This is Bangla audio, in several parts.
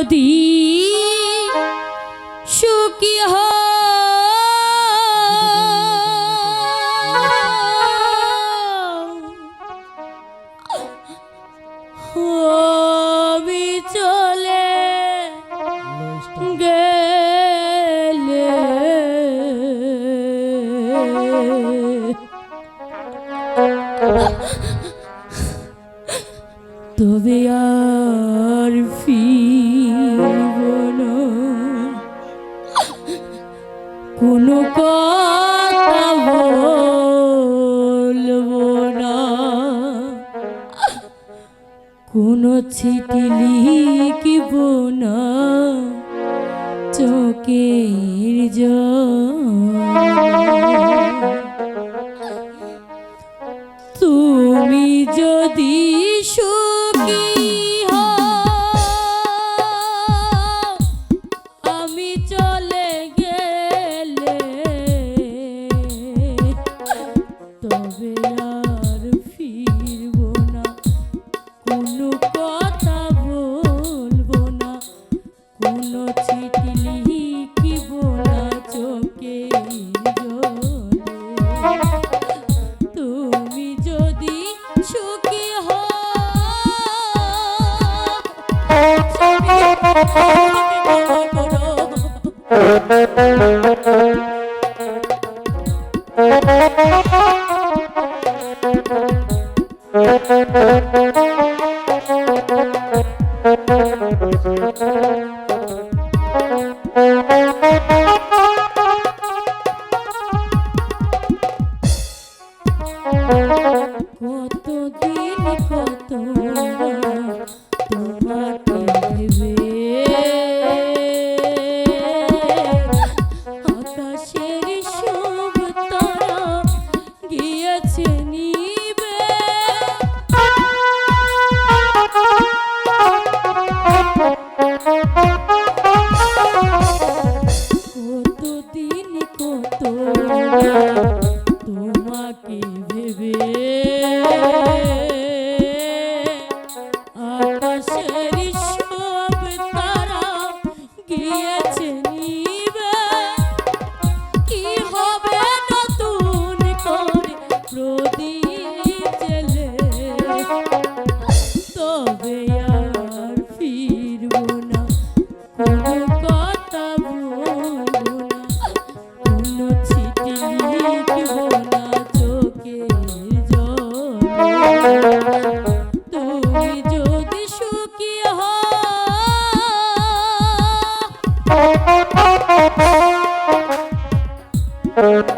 যদি সুখী হ। চলে গে তবে আর ফিরব কোনো কথা বলব না। কোনো ছিটি লিখিব না। চোখের তুমি যদি কত দিন কত পাঠিয়েছে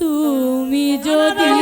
তুমি যদি